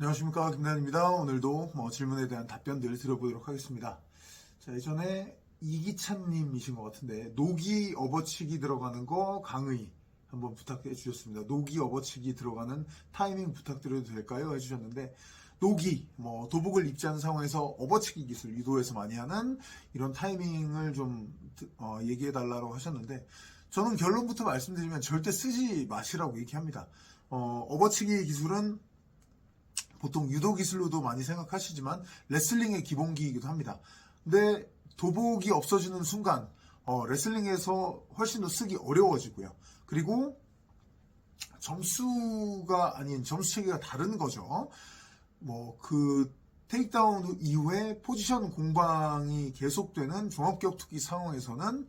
안녕하십니까 김단입니다. 오늘도 뭐 질문에 대한 답변들 들어보도록 하겠습니다. 자 예전에 이기찬님이신 것 같은데 녹이 업어치기 들어가는 거 강의 한번 부탁해 주셨습니다. 녹이 업어치기 들어가는 타이밍 부탁드려도 될까요? 해주셨는데 녹이 뭐 도복을 입지 않은 상황에서 업어치기 기술 유도에서 많이 하는 이런 타이밍을 좀 어, 얘기해 달라고 하셨는데 저는 결론부터 말씀드리면 절대 쓰지 마시라고 얘기합니다. 어, 업어치기 기술은 보통 유도 기술로도 많이 생각하시지만 레슬링의 기본기이기도 합니다. 근데 도복이 없어지는 순간 어, 레슬링에서 훨씬 더 쓰기 어려워지고요. 그리고 점수가 아닌 점수 체계가 다른 거죠. 뭐 그 테이크다운 이후에 포지션 공방이 계속되는 종합격투기 상황에서는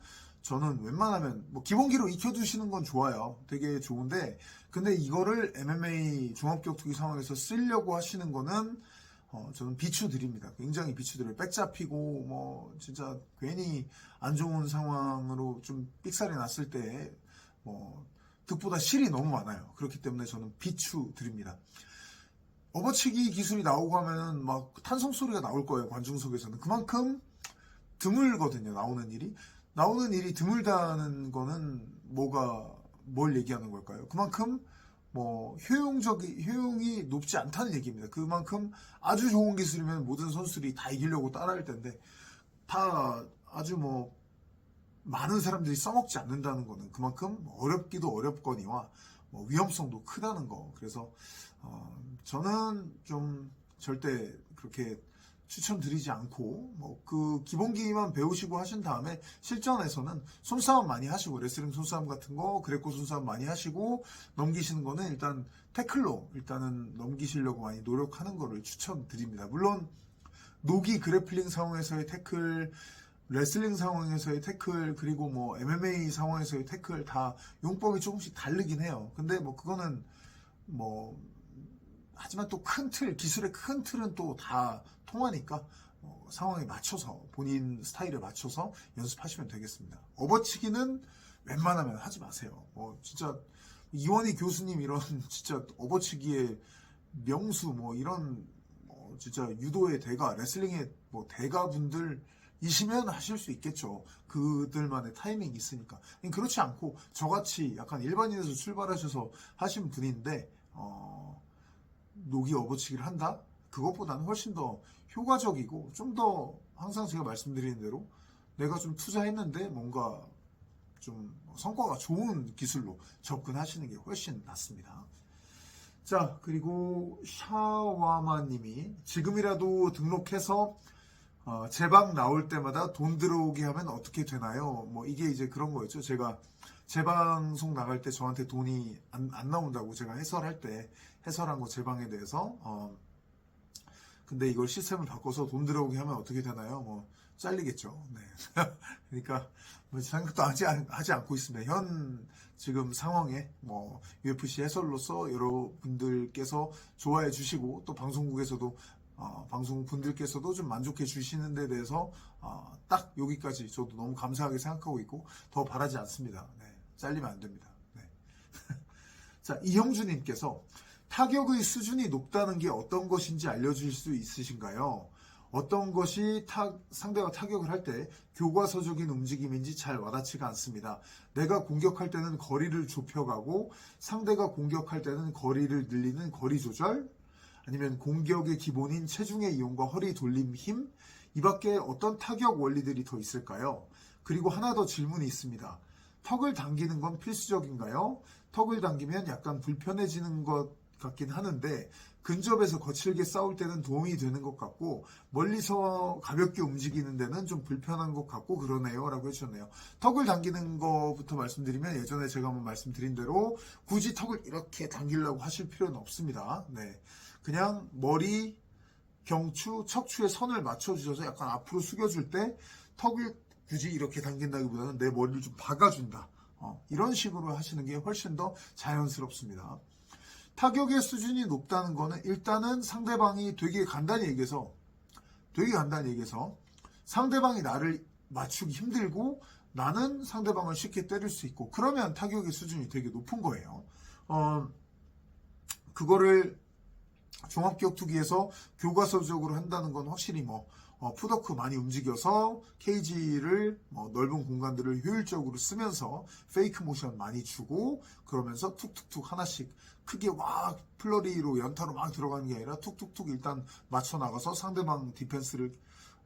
저는 웬만하면 뭐 기본기로 익혀두시는 건 좋아요. 되게 좋은데 근데 이거를 MMA 종합격 투기 상황에서 쓰려고 하시는 거는 어, 저는 비추드립니다. 굉장히 비추드려요. 백 잡히고 뭐 진짜 괜히 안 좋은 상황으로 좀 삑살이 났을 때 뭐 득보다 실이 너무 많아요. 그렇기 때문에 저는 비추드립니다. 업어치기 기술이 나오고 하면은 막 탄성 소리가 나올 거예요. 관중석에서는 그만큼 드물거든요. 나오는 일이 나오는 일이 드물다는 거는 뭐가 뭘 얘기하는 걸까요? 그만큼 뭐 효용적이 효용이 높지 않다는 얘기입니다. 그만큼 아주 좋은 기술이면 모든 선수들이 다 이기려고 따라할 텐데 다 아주 뭐 많은 사람들이 써먹지 않는다는 거는 그만큼 어렵기도 어렵거니와 뭐 위험성도 크다는 거. 그래서 어, 저는 좀 절대 그렇게 추천드리지 않고 뭐 그 기본기만 배우시고 하신 다음에 실전에서는 손싸움 많이 하시고 레슬링 손싸움 같은 거 그래코 손싸움 많이 하시고 넘기시는 거는 일단 태클로 일단은 넘기시려고 많이 노력하는 거를 추천드립니다. 물론 노기 그래플링 상황에서의 태클 레슬링 상황에서의 태클 그리고 뭐 MMA 상황에서의 태클 다 용법이 조금씩 다르긴 해요. 근데 뭐 그거는 뭐 하지만 또 큰 틀, 기술의 큰 틀은 또 다 통하니까 어, 상황에 맞춰서 본인 스타일에 맞춰서 연습하시면 되겠습니다. 업어치기는 웬만하면 하지 마세요. 뭐 진짜 이원희 교수님 이런 진짜 업어치기의 명수 뭐 이런 뭐 진짜 유도의 대가, 레슬링의 뭐 대가 분들 이시면 하실 수 있겠죠. 그들만의 타이밍이 있으니까. 그렇지 않고 저같이 약간 일반인에서 출발하셔서 하신 분인데 어, 녹이 업어치기를 한다? 그것보다는 훨씬 더 효과적이고 좀 더 항상 제가 말씀드리는 대로 내가 좀 투자했는데 뭔가 좀 성과가 좋은 기술로 접근하시는 게 훨씬 낫습니다. 자, 그리고 샤와마님이 지금이라도 등록해서 어, 제방 나올 때마다 돈 들어오게 하면 어떻게 되나요? 뭐 이게 이제 그런 거였죠. 제가 재방송 나갈 때 저한테 돈이 안, 안 나온다고 제가 해설할 때 해설한 거 재방에 대해서 어, 근데 이걸 시스템을 바꿔서 돈 들어오게 하면 어떻게 되나요? 뭐 잘리겠죠. 네. 그러니까 뭐 생각도 하지, 않- 하지 않고 있습니다. 현 지금 상황에 뭐 UFC 해설로서 여러분들께서 좋아해 주시고 또 방송국에서도 어, 방송 분들께서도 좀 만족해 주시는 데 대해서 어, 딱 여기까지 저도 너무 감사하게 생각하고 있고 더 바라지 않습니다. 네. 잘리면 안 됩니다. 네. 자, 이형주님께서 타격의 수준이 높다는 게 어떤 것인지 알려주실 수 있으신가요? 어떤 것이 타- 상대가 타격을 할 때 교과서적인 움직임인지 잘 와닿지가 않습니다. 내가 공격할 때는 거리를 좁혀가고 상대가 공격할 때는 거리를 늘리는 거리 조절, 아니면 공격의 기본인 체중의 이용과 허리 돌림 힘, 이 밖에 어떤 타격 원리들이 더 있을까요? 그리고 하나 더 질문이 있습니다. 턱을 당기는 건 필수적인가요? 턱을 당기면 약간 불편해지는 것 같긴 하는데 근접에서 거칠게 싸울 때는 도움이 되는 것 같고 멀리서 가볍게 움직이는 데는 좀 불편한 것 같고 그러네요 라고 해주셨네요. 턱을 당기는 것부터 말씀드리면 예전에 제가 한번 말씀드린 대로 굳이 턱을 이렇게 당기려고 하실 필요는 없습니다. 네. 그냥 머리 경추 척추에 선을 맞춰주셔서 약간 앞으로 숙여줄 때 턱을 굳이 이렇게 당긴다기보다는 내 머리를 좀 박아준다. 어, 이런 식으로 하시는 게 훨씬 더 자연스럽습니다 타격의 수준이 높다는 거는 일단은 상대방이 되게 간단히 얘기해서 되게 간단히 얘기해서 상대방이 나를 맞추기 힘들고 나는 상대방을 쉽게 때릴 수 있고 그러면 타격의 수준이 되게 높은 거예요. 어, 그거를 종합격투기에서 교과서적으로 한다는 건 확실히 뭐 어, 푸더크 많이 움직여서 케이지를 뭐 넓은 공간들을 효율적으로 쓰면서 페이크 모션 많이 주고 그러면서 툭툭툭 하나씩 크게 와 플러리로 연타로 막 들어가는 게 아니라 툭툭툭 일단 맞춰 나가서 상대방 디펜스를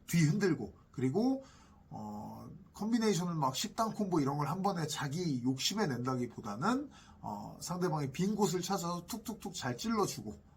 뒤 흔들고 그리고 어, 컨비네이션을 막 10단 콤보 이런 걸 한 번에 자기 욕심에 낸다기보다는 어, 상대방의 빈 곳을 찾아서 툭툭툭 잘 찔러주고 어,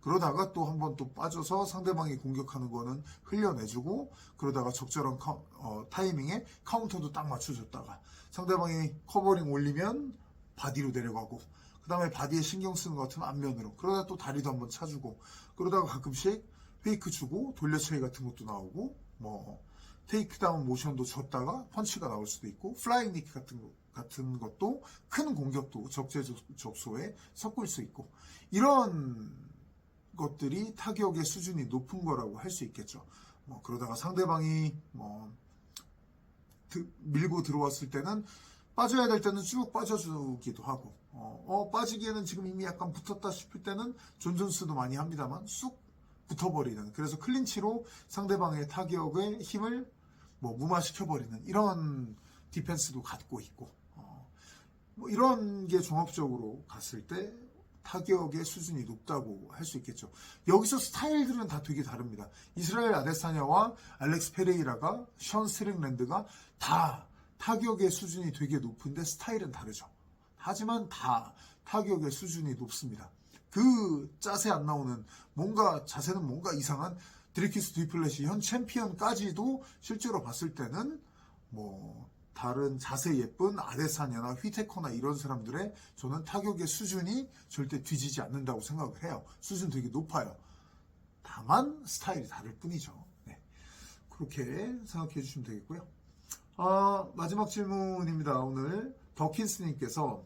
그러다가 또 한번 또 빠져서 상대방이 공격하는 거는 흘려내주고 그러다가 적절한 카- 어, 타이밍에 카운터도 딱 맞춰줬다가 상대방이 커버링 올리면 바디로 내려가고 그 다음에 바디에 신경 쓰는 것 같으면 앞면으로 그러다 또 다리도 한번 차주고 그러다가 가끔씩 페이크 주고 돌려차기 같은 것도 나오고 뭐 테이크다운 모션도 줬다가 펀치가 나올 수도 있고 플라잉 니크 같은 거 같은 것도 큰 공격도 적재 적소에 섞을 수 있고 이런 것들이 타격의 수준이 높은 거라고 할 수 있겠죠. 뭐 그러다가 상대방이 뭐 드- 밀고 들어왔을 때는 빠져야 될 때는 쭉 빠져주기도 하고 어, 어, 빠지기에는 지금 이미 약간 붙었다 싶을 때는 존존스도 많이 합니다만 쑥 붙어버리는 그래서 클린치로 상대방의 타격의 힘을 뭐 무마시켜버리는 이런 디펜스도 갖고 있고 어, 뭐 이런 게 종합적으로 갔을 때 타격의 수준이 높다고 할 수 있겠죠. 여기서 스타일들은 다 되게 다릅니다. 이스라엘 아데사냐와 알렉스 페레이라가 션 스트링랜드가 다 타격의 수준이 되게 높은데 스타일은 다르죠. 하지만 다 타격의 수준이 높습니다. 그 짜세 안 나오는 뭔가 자세는 뭔가 이상한 드리키스 디플렛이 현 챔피언까지도 실제로 봤을 때는 뭐 다른 자세 예쁜 아데사냐나 휘테커나 이런 사람들의 저는 타격의 수준이 절대 뒤지지 않는다고 생각을 해요. 수준 되게 높아요. 다만 스타일이 다를 뿐이죠. 네. 그렇게 생각해 주시면 되겠고요. 아, 마지막 질문입니다. 오늘 더킨스님께서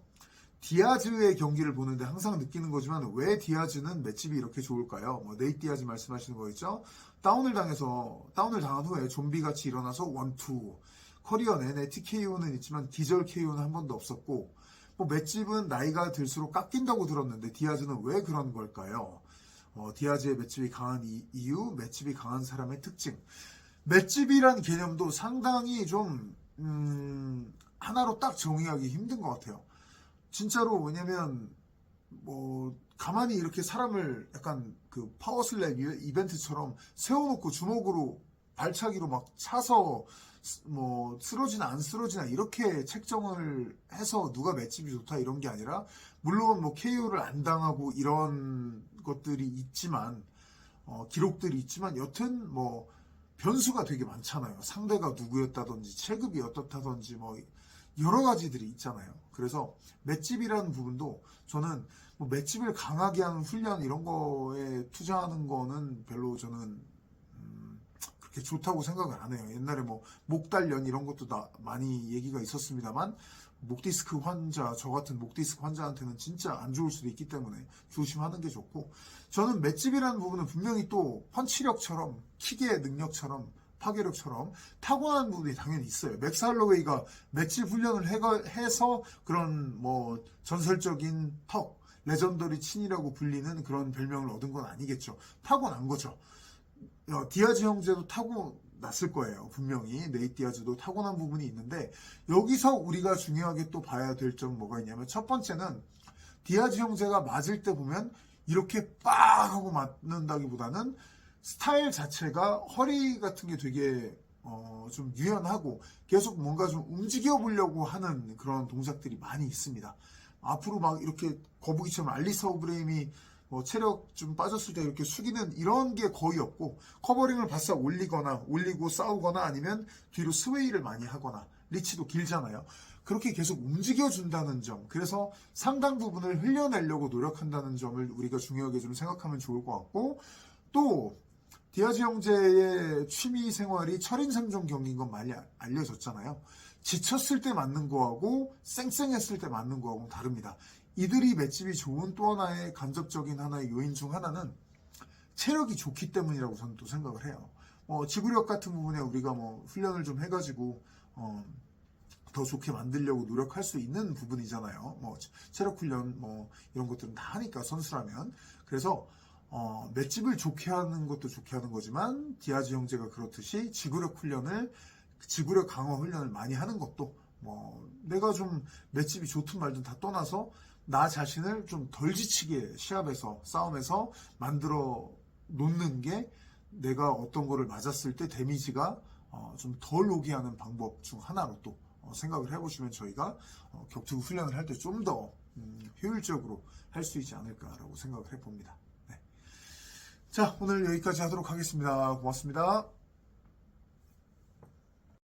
디아즈의 경기를 보는데 항상 느끼는 거지만 왜 디아즈는 맷집이 이렇게 좋을까요? 뭐 네이 디아즈 말씀하시는 거겠죠? 다운을 당해서 다운을 당한 후에 좀비같이 일어나서 원투 커리어 내내 TKO는 있지만 기절 KO는 한 번도 없었고 뭐 맷집은 나이가 들수록 깎인다고 들었는데 디아즈는 왜 그런 걸까요? 어, 디아즈의 맷집이 강한 이, 이유, 맷집이 강한 사람의 특징. 맷집이란 개념도 상당히 좀 음, 하나로 딱 정의하기 힘든 것 같아요. 진짜로 왜냐면 뭐 가만히 이렇게 사람을 약간 그 파워슬랩 이- 이벤트처럼 세워놓고 주먹으로 발차기로 막 차서 스- 뭐 쓰러지나 안 쓰러지나 이렇게 책정을 해서 누가 맷집이 좋다 이런 게 아니라 물론 뭐 KO를 안 당하고 이런 것들이 있지만 어, 기록들이 있지만 여튼 뭐 변수가 되게 많잖아요. 상대가 누구였다든지 체급이 어떻다든지 뭐 여러 가지들이 있잖아요. 그래서 맷집이라는 부분도 저는 뭐 맷집을 강하게 하는 훈련 이런 거에 투자하는 거는 별로 저는 음, 그렇게 좋다고 생각을 안 해요. 옛날에 뭐 목단련 이런 것도 다 많이 얘기가 있었습니다만 목디스크 환자 저 같은 목디스크 환자한테는 진짜 안 좋을 수도 있기 때문에 조심하는 게 좋고 저는 맷집이라는 부분은 분명히 또 펀치력처럼 킥의 능력처럼 파괴력처럼 타고난 부분이 당연히 있어요. 맥스 할로웨이가 맷집 훈련을 해서 그런 뭐 전설적인 턱, 레전더리 친이라고 불리는 그런 별명을 얻은 건 아니겠죠. 타고난 거죠. 어, 디아즈 형제도 타고 났을 거예요. 분명히 네이 디아즈도 타고난 부분이 있는데 여기서 우리가 중요하게 또 봐야 될 점 뭐가 있냐면 첫 번째는 디아즈 형제가 맞을 때 보면 이렇게 빡 하고 맞는다기보다는 스타일 자체가 허리 같은 게 되게 어, 좀 유연하고 계속 뭔가 좀 움직여 보려고 하는 그런 동작들이 많이 있습니다. 앞으로 막 이렇게 거북이처럼 알리사 오브레임이 뭐 체력 좀 빠졌을 때 이렇게 숙이는 이런 게 거의 없고 커버링을 바싹 올리거나 올리고 싸우거나 아니면 뒤로 스웨이를 많이 하거나 리치도 길잖아요. 그렇게 계속 움직여 준다는 점. 그래서 상당 부분을 흘려내려고 노력한다는 점을 우리가 중요하게 좀 생각하면 좋을 것 같고 또 디아즈 형제의 취미 생활이 철인 생존 경기인 건 많이 알- 알려졌잖아요. 지쳤을 때 맞는 거하고 쌩쌩했을 때 맞는 거하고는 다릅니다. 이들이 맷집이 좋은 또 하나의 간접적인 하나의 요인 중 하나는 체력이 좋기 때문이라고 저는 또 생각을 해요. 어, 지구력 같은 부분에 우리가 뭐 훈련을 좀 해가지고 어, 더 좋게 만들려고 노력할 수 있는 부분이잖아요. 뭐 체력 훈련 뭐 이런 것들은 다 하니까 선수라면 그래서 어, 맷집을 좋게 하는 것도 좋게 하는 거지만 디아즈 형제가 그렇듯이 지구력 훈련을 지구력 강화 훈련을 많이 하는 것도 뭐 내가 좀 맷집이 좋든 말든 다 떠나서 나 자신을 좀 덜 지치게 시합에서 싸움에서 만들어 놓는 게 내가 어떤 거를 맞았을 때 데미지가 어, 좀 덜 오게 하는 방법 중 하나로 또 어, 생각을 해보시면 저희가 어, 격투 훈련을 할 때 좀더 음, 효율적으로 할 수 있지 않을까라고 생각을 해봅니다. 네. 자 오늘 여기까지 하도록 하겠습니다. 고맙습니다.